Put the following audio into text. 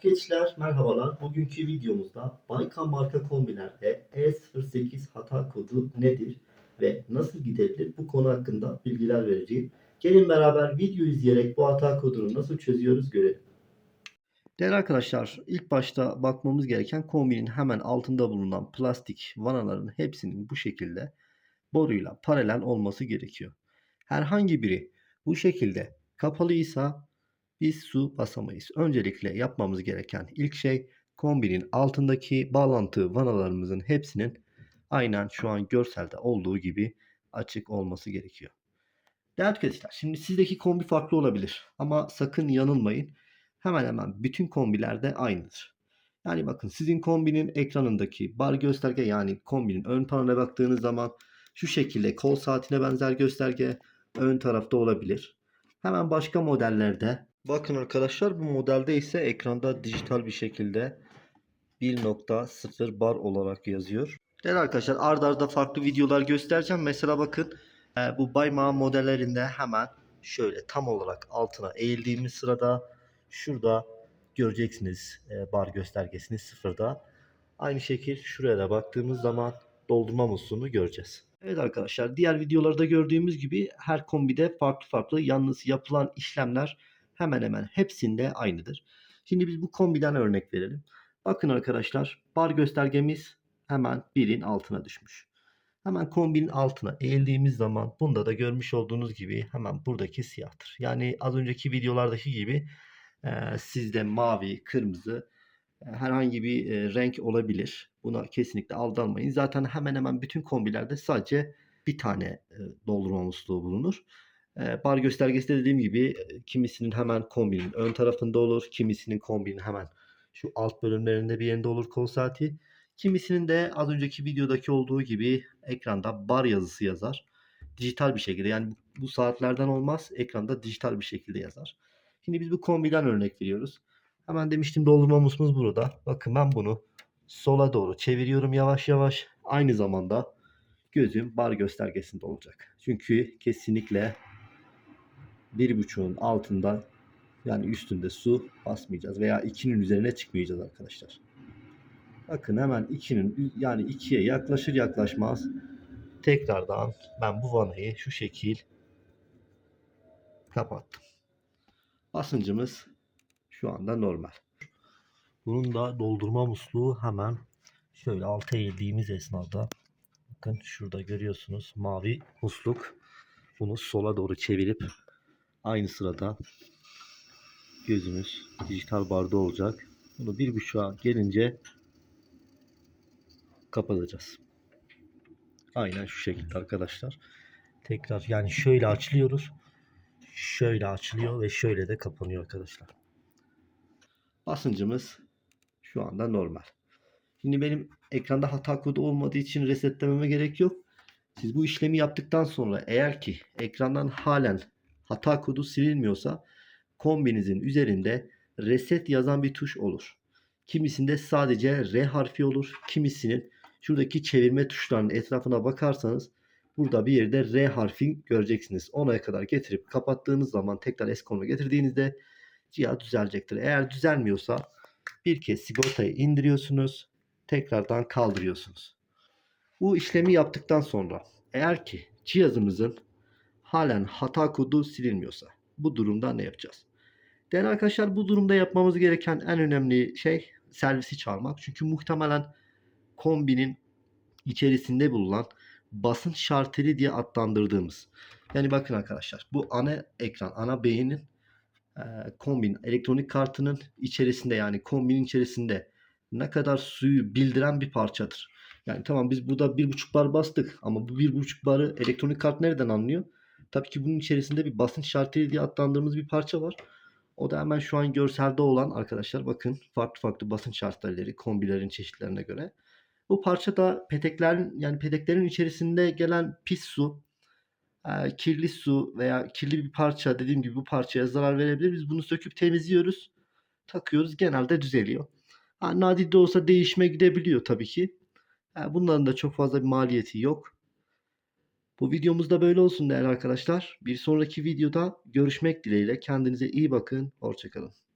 Tüketiciler merhabalar. Bugünkü videomuzda Baykan marka kombilerde E08 hata kodu nedir ve nasıl gidebilir bu konu hakkında bilgiler vereceğim. Gelin beraber video izleyerek bu hata kodunu nasıl çözüyoruz görelim. Değerli arkadaşlar ilk başta bakmamız gereken kombinin hemen altında bulunan plastik vanaların hepsinin bu şekilde boruyla paralel olması gerekiyor. Herhangi biri bu şekilde kapalıysa biz su basamayız. Öncelikle yapmamız gereken ilk şey kombinin altındaki bağlantı vanalarımızın hepsinin aynen şu an görselde olduğu gibi açık olması gerekiyor. Değerli tüketiciler, şimdi sizdeki kombi farklı olabilir ama sakın yanılmayın. Hemen hemen bütün kombilerde aynıdır. Yani bakın sizin kombinin ekranındaki bar gösterge yani kombinin ön panele baktığınız zaman şu şekilde kol saatine benzer gösterge ön tarafta olabilir. Hemen başka modellerde bakın arkadaşlar bu modelde ise ekranda dijital bir şekilde 1.0 bar olarak yazıyor. Değerli arkadaşlar ard arda farklı videolar göstereceğim. Mesela bakın e, bu Baymağı modellerinde hemen şöyle tam olarak altına eğildiğimiz sırada şurada göreceksiniz e, bar göstergesini sıfırda. Aynı şekil şuraya da baktığımız zaman doldurma musluğunu göreceğiz. Evet arkadaşlar diğer videolarda gördüğümüz gibi her kombide farklı farklı yalnız yapılan işlemler hemen hemen hepsinde aynıdır. Şimdi biz bu kombiden örnek verelim. Bakın arkadaşlar bar göstergemiz hemen birin altına düşmüş. Hemen kombinin altına eğildiğimiz zaman bunda da görmüş olduğunuz gibi hemen buradaki siyahtır. Yani az önceki videolardaki gibi e, sizde mavi, kırmızı e, herhangi bir e, renk olabilir. Buna kesinlikle aldanmayın. Zaten hemen hemen bütün kombilerde sadece bir tane e, doldurma musluğu bulunur. Bar göstergesi de dediğim gibi kimisinin hemen kombinin ön tarafında olur. Kimisinin kombinin hemen şu alt bölümlerinde bir yerinde olur kol saati. Kimisinin de az önceki videodaki olduğu gibi ekranda bar yazısı yazar. Dijital bir şekilde yani bu saatlerden olmaz. Ekranda dijital bir şekilde yazar. Şimdi biz bu kombiden örnek veriyoruz. Hemen demiştim doldurma musluğumuz burada. Bakın ben bunu sola doğru çeviriyorum yavaş yavaş. Aynı zamanda gözüm bar göstergesinde olacak. Çünkü kesinlikle bir buçuğun altında yani üstünde su basmayacağız veya 2'nin üzerine çıkmayacağız arkadaşlar. Bakın hemen 2'nin yani 2'ye yaklaşır yaklaşmaz tekrardan ben bu vanayı şu şekil kapattım. Basıncımız şu anda normal. Bunun da doldurma musluğu hemen şöyle alta eğildiğimiz esnada bakın şurada görüyorsunuz mavi musluk. Bunu sola doğru çevirip aynı sırada gözümüz dijital barda olacak. Bunu bir buçuğa gelince kapatacağız. Aynen şu şekilde arkadaşlar. Tekrar yani şöyle açılıyoruz. Şöyle açılıyor ve şöyle de kapanıyor arkadaşlar. Basıncımız şu anda normal. Şimdi benim ekranda hata kodu olmadığı için resetlememe gerek yok. Siz bu işlemi yaptıktan sonra eğer ki ekrandan halen hata kodu silinmiyorsa kombinizin üzerinde reset yazan bir tuş olur. Kimisinde sadece R harfi olur. Kimisinin şuradaki çevirme tuşlarının etrafına bakarsanız burada bir yerde R harfi göreceksiniz. Ona kadar getirip kapattığınız zaman tekrar S getirdiğinizde cihaz düzelecektir. Eğer düzelmiyorsa bir kez sigortayı indiriyorsunuz. Tekrardan kaldırıyorsunuz. Bu işlemi yaptıktan sonra eğer ki cihazımızın halen hata kodu silinmiyorsa bu durumda ne yapacağız? Değerli arkadaşlar bu durumda yapmamız gereken en önemli şey servisi çağırmak. Çünkü muhtemelen kombinin içerisinde bulunan basınç şarteli diye adlandırdığımız. Yani bakın arkadaşlar bu ana ekran, ana beynin e, kombin elektronik kartının içerisinde yani kombinin içerisinde ne kadar suyu bildiren bir parçadır. Yani tamam biz burada bir buçuk bar bastık ama bu bir buçuk barı elektronik kart nereden anlıyor? Tabii ki bunun içerisinde bir basınç şarteli diye adlandırdığımız bir parça var. O da hemen şu an görselde olan arkadaşlar bakın farklı farklı basınç şartları kombilerin çeşitlerine göre. Bu parça da peteklerin yani peteklerin içerisinde gelen pis su, e, kirli su veya kirli bir parça dediğim gibi bu parçaya zarar verebilir. Biz bunu söküp temizliyoruz. Takıyoruz. Genelde düzeliyor. Ha, nadir olsa değişime gidebiliyor tabii ki. Ha, bunların da çok fazla bir maliyeti yok. Bu videomuz da böyle olsun değerli arkadaşlar. Bir sonraki videoda görüşmek dileğiyle. Kendinize iyi bakın. Hoşçakalın.